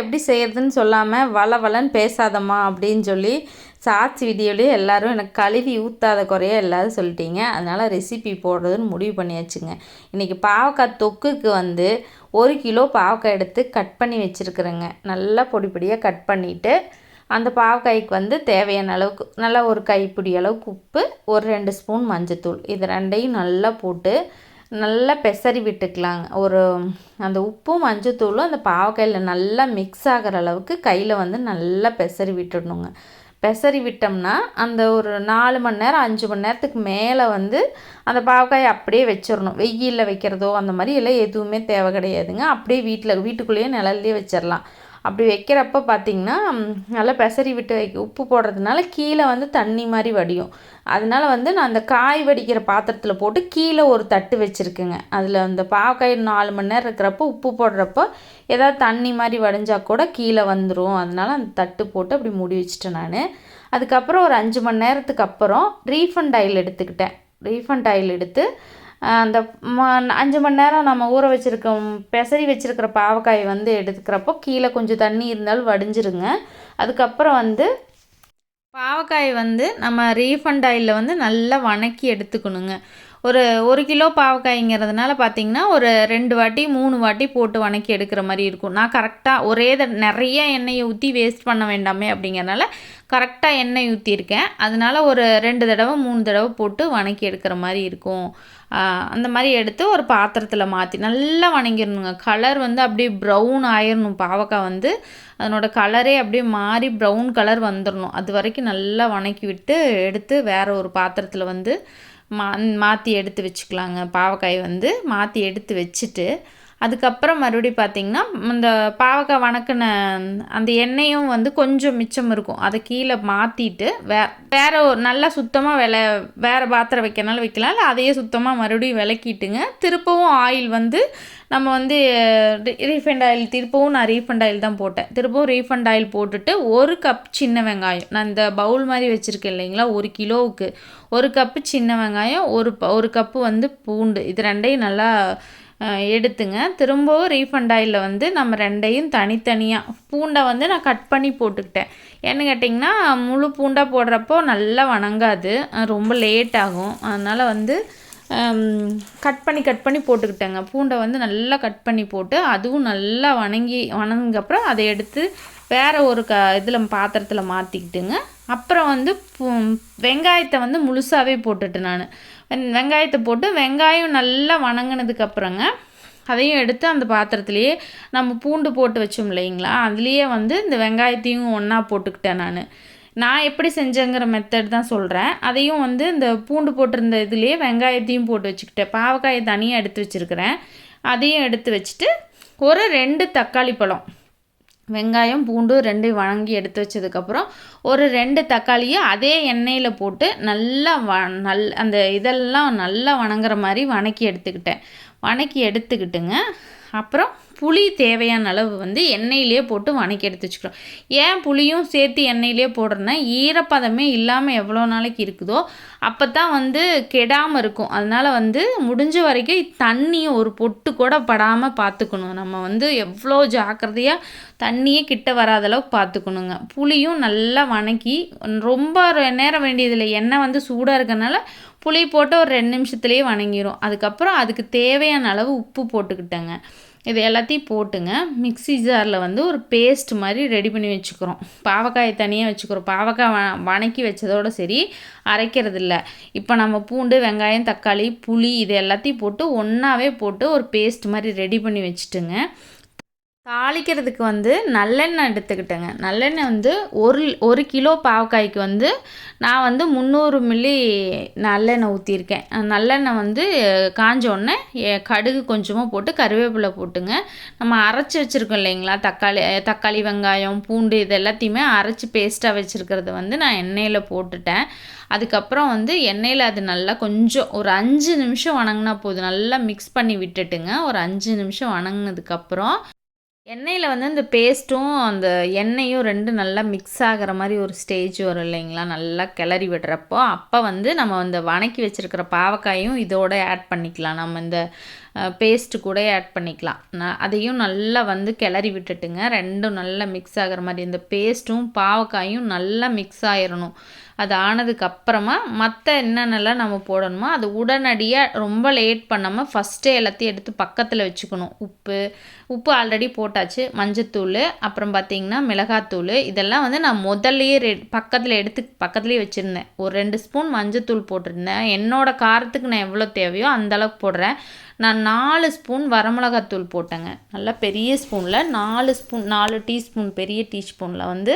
எப்படி செய்கிறதுன்னு சொல்லாமல் வள வளன்னு பேசாதம்மா அப்படின்னு சொல்லி சாட்சி வீடியோலேயே எல்லோரும் எனக்கு கழுவி ஊற்றாத குறைய எல்லோரும் சொல்லிட்டீங்க. அதனால் ரெசிபி போடுறதுன்னு முடிவு பண்ணியாச்சுங்க. இன்றைக்கி பாவக்காய் தொக்குக்கு வந்து ஒரு கிலோ பாவக்காய் எடுத்து கட் பண்ணி வச்சுருக்குறேங்க. நல்லா பொடி பொடியாக கட் பண்ணிவிட்டு அந்த பாவக்காய்க்கு வந்து தேவையான அளவுக்கு நல்லா ஒரு கைப்பிடி அளவுக்கு உப்பு ஒரு ரெண்டு ஸ்பூன் மஞ்சத்தூள். இது ரெண்டையும் நல்லா போட்டு நல்லா பெசரி விட்டுக்கலாங்க. ஒரு அந்த உப்பும் மஞ்சத்தூளும் அந்த பாவக்காயில் நல்லா மிக்ஸ் ஆகிற அளவுக்கு கையில் வந்து நல்லா பெசரி விட்டுடணுங்க. பெசரி விட்டோம்னா அந்த ஒரு நாலு மணி நேரம் அஞ்சு மணி நேரத்துக்கு மேலே வந்து அந்த பாவக்காயை அப்படியே வச்சிடணும். வெயிலில் வைக்கிறதோ அந்த மாதிரி எல்லாம் எதுவுமே தேவை கிடையாதுங்க. அப்படியே வீட்டில் வீட்டுக்குள்ளேயே நிழல்லையே வச்சிடலாம். அப்படி வைக்கிறப்ப பார்த்திங்கன்னா நல்லா பெசரி விட்டு வைக்க உப்பு போடுறதுனால கீழே வந்து தண்ணி மாதிரி வடியும். அதனால வந்து நான் அந்த காய் வடிக்கிற பாத்திரத்தில் போட்டு கீழே ஒரு தட்டு வச்சுருக்கேங்க. அதில் அந்த பாவக்காய் நாலு மணி நேரம் இருக்கிறப்போ உப்பு போடுறப்போ ஏதாவது தண்ணி மாதிரி வடிஞ்சால் கூட கீழே வந்துடும் அதனால அந்த தட்டு போட்டு அப்படி மூடி வச்சுட்டேன் நான். அதுக்கப்புறம் ஒரு அஞ்சு மணி நேரத்துக்கு அப்புறம் ரீஃபண்ட் ஆயில் எடுத்துக்கிட்டேன். ரீஃபண்ட் ஆயில் எடுத்து அந்த அஞ்சு மணி நேரம் நம்ம ஊற வச்சுருக்க பெசரி வச்சுருக்கிற பாவக்காய் வந்து எடுத்துக்கிறப்போ கீழே கொஞ்சம் தண்ணி இருந்தாலும் வடிஞ்சிருங்க. அதுக்கப்புறம் வந்து பாவக்காய் வந்து நம்ம ரீஃபண்ட் ஆயிலில் வந்து நல்லா வணக்கி எடுத்துக்கணுங்க. ஒரு ஒரு கிலோ பாவக்காய்ங்கிறதுனால பார்த்தீங்கன்னா ஒரு ரெண்டு வாட்டி மூணு வாட்டி போட்டு வணக்கி எடுக்கிற மாதிரி இருக்கும். நான் கரெக்டாக ஒரே த நிறைய எண்ணெயை ஊற்றி வேஸ்ட் பண்ண வேண்டாமே அப்படிங்கிறனால கரெக்டாக எண்ணெய் ஊற்றிருக்கேன் அதனால் ஒரு ரெண்டு தடவை மூணு தடவை போட்டு வணக்கி எடுக்கிற மாதிரி இருக்கும். அந்த மாதிரி எடுத்து ஒரு பாத்திரத்தில் மாற்றி நல்லா வணங்கிடணுங்க. கலர் வந்து அப்படியே ப்ரௌன் ஆயிடணும் பாவக்காய் வந்து அதனோட கலரே அப்படியே மாறி ப்ரௌன் கலர் வந்துடணும் அது வரைக்கும் நல்லா வணக்கி விட்டு எடுத்து வேறு ஒரு பாத்திரத்தில் வந்து மா மாற்றி எடுத்து வச்சுக்கலாங்க. பாவக்காய் வந்து மாற்றி எடுத்து வச்சுட்டு அதுக்கப்புறம் மறுபடி பார்த்திங்கன்னா இந்த பாவக்காய் வணக்கின அந்த எண்ணெயும் வந்து கொஞ்சம் மிச்சம் இருக்கும். அதை கீழே மாற்றிட்டு வே வேறு ஒரு நல்லா சுத்தமாக வில வேறு பாத்திரம் வைக்கனாலும் வைக்கலாம். இல்லை அதையே சுத்தமாக மறுபடியும் விளக்கிட்டுங்க. திருப்பவும் ஆயில் வந்து நம்ம வந்து ரீஃபண்ட் ஆயில் திருப்பவும் நான் ரீஃபண்ட் ஆயில் தான் போட்டேன். திருப்பவும் ரீஃபண்ட் ஆயில் போட்டுட்டு ஒரு கப் சின்ன வெங்காயம். நான் இந்த பவுல் மாதிரி வச்சுருக்கேன் இல்லைங்களா ஒரு கிலோவுக்கு. ஒரு கப்பு சின்ன வெங்காயம் ஒரு ஒரு கப்பு வந்து பூண்டு. இது ரெண்டையும் நல்லா எடுத்துங்க. திரும்பவும் ரீஃபண்ட் ஆயிலில் வந்து நம்ம ரெண்டையும் தனித்தனியாக பூண்டை வந்து நான் கட் பண்ணி போட்டுக்கிட்டேன். என்ன கேட்டிங்கன்னா முழு பூண்டாக போடுறப்போ நல்லா வணங்காது. ரொம்ப லேட் ஆகும். அதனால் வந்து கட் பண்ணி கட் பண்ணி போட்டுக்கிட்டேங்க. பூண்டை வந்து நல்லா கட் பண்ணி போட்டு அதுவும் நல்லா வணங்கி வணங்கப்புறம் அதை எடுத்து வேறு ஒரு க இதில் பாத்திரத்தில் மாற்றிக்கிட்டுங்க அப்புறம் வந்து வெங்காயத்தை வந்து முழுசாகவே போட்டுட்டு நான். வெங்காயத்தை போட்டு வெங்காயம் நல்லா வணங்கினதுக்கப்புறங்க அதையும் எடுத்து அந்த பாத்திரத்துலேயே நம்ம பூண்டு போட்டு வச்சோம் இல்லைங்களா? அதுலேயே வந்து இந்த வெங்காயத்தையும் ஒன்றா போட்டுக்கிட்டேன் நான். நான் எப்படி செஞ்சேங்கிற மெத்தட் தான் சொல்கிறேன் அதையும் வந்து இந்த பூண்டு போட்டிருந்த இதுலேயே வெங்காயத்தையும் போட்டு வச்சுக்கிட்டேன். பாவக்காயை தனியாக எடுத்து வச்சுருக்கிறேன். அதையும் எடுத்து வச்சுட்டு ஒரு ரெண்டு தக்காளி பழம். வெங்காயம் பூண்டு ரெண்டையும் வணங்கி எடுத்து வச்சதுக்கப்புறம் ஒரு ரெண்டு தக்காளியை அதே எண்ணெயில் போட்டு நல்லா வ நல் அந்த இதெல்லாம் நல்லா வணங்குற மாதிரி வணக்கி எடுத்துக்கிட்டேன். வணக்கி எடுத்துக்கிட்டுங்க. அப்புறம் புளி தேவையான அளவு வந்து எண்ணெயிலே போட்டு வணக்கி எடுத்து வச்சுக்கிறோம் ஏன் புளியும் சேர்த்து எண்ணெயிலே போடுறேன்னா ஈரப்பதமே இல்லாமல் எவ்வளோ நாளைக்கு இருக்குதோ அப்போ தான் வந்து கெடாமல் இருக்கும். அதனால் வந்து முடிஞ்ச வரைக்கும் தண்ணியும் ஒரு பொட்டு கூட படாமல் பார்த்துக்கணும் நம்ம வந்து எவ்வளோ ஜாக்கிரதையாக தண்ணியே கிட்ட வராத அளவுக்கு பார்த்துக்கணுங்க புளியும் நல்லா வணக்கி ரொம்ப நேரம் வேண்டியதில்லை. எண்ணெய் வந்து சூடாக இருக்கனால புளி போட்டு ஒரு ரெண்டு நிமிஷத்துலேயே வணங்கிடும் அதுக்கப்புறம் அதுக்கு தேவையான அளவு உப்பு போட்டுக்கிட்டேங்க. இது எல்லாத்தையும் போட்டுங்க. மிக்சி ஜாரில் வந்து ஒரு பேஸ்ட் மாதிரி ரெடி பண்ணி வச்சுக்கிறோம். பாவக்காயை தனியாக வச்சுக்கிறோம். பாவக்காய் வ வணக்கி வச்சதோடு சரி அரைக்கிறது இல்லை இப்போ நம்ம பூண்டு வெங்காயம் தக்காளி புளி இது எல்லாத்தையும் போட்டு ஒன்றாவே போட்டு ஒரு பேஸ்ட் மாதிரி ரெடி பண்ணி வச்சுட்டுங்க. தாளிக்கிறதுக்கு வந்து நல்லெண்ணெய் எடுத்துக்கிட்டேங்க. நல்லெண்ணெய் வந்து ஒரு ஒரு கிலோ பாவக்காய்க்கு வந்து நான் வந்து முந்நூறு மில்லி நல்லெண்ணெய் ஊற்றியிருக்கேன் நல்லெண்ணெய் வந்து காஞ்சோடனே கடுகு கொஞ்சமாக போட்டு கருவேப்பிலை போட்டுங்க. நம்ம அரைச்சி வச்சுருக்கோம் இல்லைங்களா? தக்காளி தக்காளி வெங்காயம் பூண்டு இது எல்லாத்தையுமே அரைச்சி பேஸ்ட்டாக வச்சுருக்கிறத வந்து நான் எண்ணெயில் போட்டுட்டேன். அதுக்கப்புறம் வந்து எண்ணெயில் அது நல்லா கொஞ்சம் ஒரு அஞ்சு நிமிஷம் வணங்கினா போதும். நல்லா மிக்ஸ் பண்ணி விட்டுட்டுங்க. ஒரு அஞ்சு நிமிஷம் வணங்கினதுக்கப்புறம் எண்ணெயில் வந்து இந்த பேஸ்ட்டும் அந்த எண்ணெயும் ரெண்டு நல்லா மிக்ஸ் ஆகிற மாதிரி ஒரு ஸ்டேஜ் வரும் இல்லைங்களா? நல்லா கிளறி விடுறப்போ அப்போ வந்து நம்ம இந்த வணக்கி வச்சுருக்கிற பாவக்காயும் இதோட ஆட் பண்ணிக்கலாம். நம்ம இந்த பேஸ்ட்டு கூட ஆட் பண்ணிக்கலாம். நான் அதையும் நல்லா வந்து கிளறி விட்டுட்டுங்க. ரெண்டும் நல்லா மிக்ஸ் ஆகிற மாதிரி இந்த பேஸ்ட்டும் பாவக்காயும் நல்லா மிக்ஸ் ஆயிடணும் அது ஆனதுக்கப்புறமா மற்ற என்னென்னலாம் நம்ம போடணுமோ அது உடனடியாக ரொம்ப லேட் பண்ணாமல் ஃபஸ்ட்டே எல்லாத்தையும் எடுத்து பக்கத்தில் வச்சுக்கணும். உப்பு உப்பு ஆல்ரெடி போட்டாச்சு. மஞ்சத்தூள் அப்புறம் பார்த்திங்கன்னா மிளகாத்தூள் இதெல்லாம் வந்து நான் முதல்லையே ரெ பக்கத்தில் எடுத்து பக்கத்துலேயே வச்சுருந்தேன். ஒரு ரெண்டு ஸ்பூன் மஞ்சத்தூள் போட்டிருந்தேன். என்னோடய காரத்துக்கு நான் எவ்வளோ தேவையோ அந்தளவுக்கு போடுறேன். நான் நாலு ஸ்பூன் வரமிளகாத்தூள் போட்டேங்க. நல்லா பெரிய ஸ்பூனில் நாலு ஸ்பூன் நாலு டீஸ்பூன் பெரிய டீஸ்பூனில் வந்து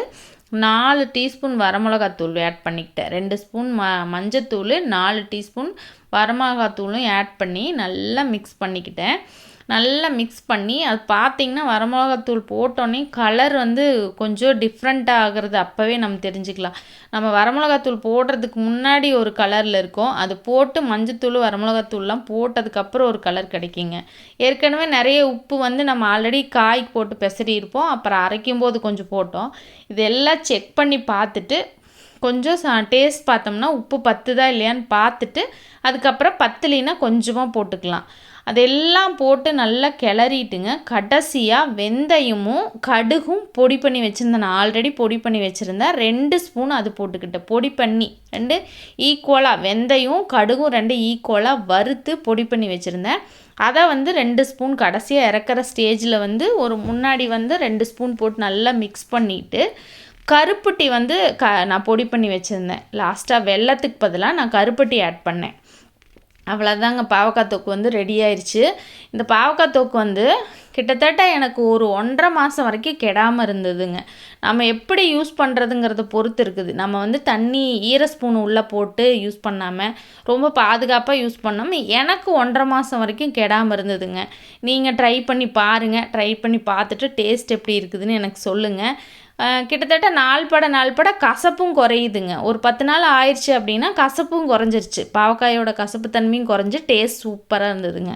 நாலு டீஸ்பூன் வரமிளகாத்தூள் ஆட் பண்ணிக்கிட்டேன். ரெண்டு ஸ்பூன் ம மஞ்சத்தூள் நாலு டீஸ்பூன் வரமிளகாத்தூளும் ஆட் பண்ணி நல்லா மிக்ஸ் பண்ணிக்கிட்டேன். நல்லா மிக்ஸ் பண்ணி அது பார்த்திங்கன்னா வரமிளகாத்தூள் போட்டோன்னே கலர் வந்து கொஞ்சம் டிஃப்ரெண்ட்டாக ஆகிறது அப்போவே நம்ம தெரிஞ்சுக்கலாம். நம்ம வரமிளகாத்தூள் போடுறதுக்கு முன்னாடி ஒரு கலரில் இருக்கும். அது போட்டு மஞ்சத்தூள் வரமிளகாத்தூள்லாம் போட்டதுக்கப்புறம் ஒரு கலர் கிடைக்குங்க. ஏற்கனவே நிறைய உப்பு வந்து நம்ம ஆல்ரெடி காய்க்கு போட்டு பெசரி இருப்போம். அப்புறம் அரைக்கும் போது கொஞ்சம் போட்டோம். இதெல்லாம் செக் பண்ணி பார்த்துட்டு கொஞ்சம் சா டேஸ்ட் பார்த்தோம்னா உப்பு பத்துதா இல்லையான்னு பார்த்துட்டு அதுக்கப்புறம் பத்துலினா கொஞ்சமாக போட்டுக்கலாம். அதெல்லாம் போட்டு நல்லா கிளறிட்டுங்க. கடைசியாக வெந்தயமும் கடுகும் பொடி பண்ணி வச்சுருந்தேன். நான் ஆல்ரெடி பொடி பண்ணி வச்சுருந்தேன். ரெண்டு ஸ்பூன் அது போட்டுக்கிட்டேன். பொடி பண்ணி ரெண்டு ஈக்குவலாக வெந்தயம் கடுகும் ரெண்டு ஈக்குவலாக வறுத்து பொடி பண்ணி வச்சுருந்தேன். அதை வந்து ரெண்டு ஸ்பூன் கடைசியாக இறக்குற ஸ்டேஜில் வந்து ஒரு முன்னாடி வந்து ரெண்டு ஸ்பூன் போட்டு நல்லா மிக்ஸ் பண்ணிவிட்டு கருப்பட்டி வந்து க நான் பொடி பண்ணி வச்சுருந்தேன். லாஸ்ட்டாக வெள்ளத்துக்கு பதிலாக நான் கருப்பட்டி ஆட் பண்ணேன். அவ்வளோதாங்க பாவக்காய் தொக்கு வந்து ரெடி ஆயிடுச்சு இந்த பாவக்காய் தொக்கு வந்து கிட்டத்தட்ட எனக்கு ஒரு ஒன்றரை மாதம் வரைக்கும் கெடாமல் இருந்ததுங்க. நம்ம எப்படி யூஸ் பண்ணுறதுங்கிறத பொறுத்து இருக்குது. நம்ம வந்து தண்ணி ஈர ஸ்பூன் உள்ளே போட்டு யூஸ் பண்ணாமல் ரொம்ப பாதுகாப்பாக யூஸ் பண்ணாமல் எனக்கு ஒன்றரை மாதம் வரைக்கும் கெடாமல் இருந்ததுங்க. நீங்கள் ட்ரை பண்ணி பாருங்கள் ட்ரை பண்ணி பார்த்துட்டு டேஸ்ட் எப்படி இருக்குதுன்னு எனக்கு சொல்லுங்கள் கிட்டத்தட்ட நாள் பட நாள் பட கசப்பும் குறையுதுங்க. ஒரு பத்து நாள் ஆயிடுச்சு அப்படின்னா கசப்பும் குறைஞ்சிருச்சு. பாவக்காயோட கசப்பு தன்மையும் குறைஞ்சி டேஸ்ட் சூப்பராக இருந்ததுங்க.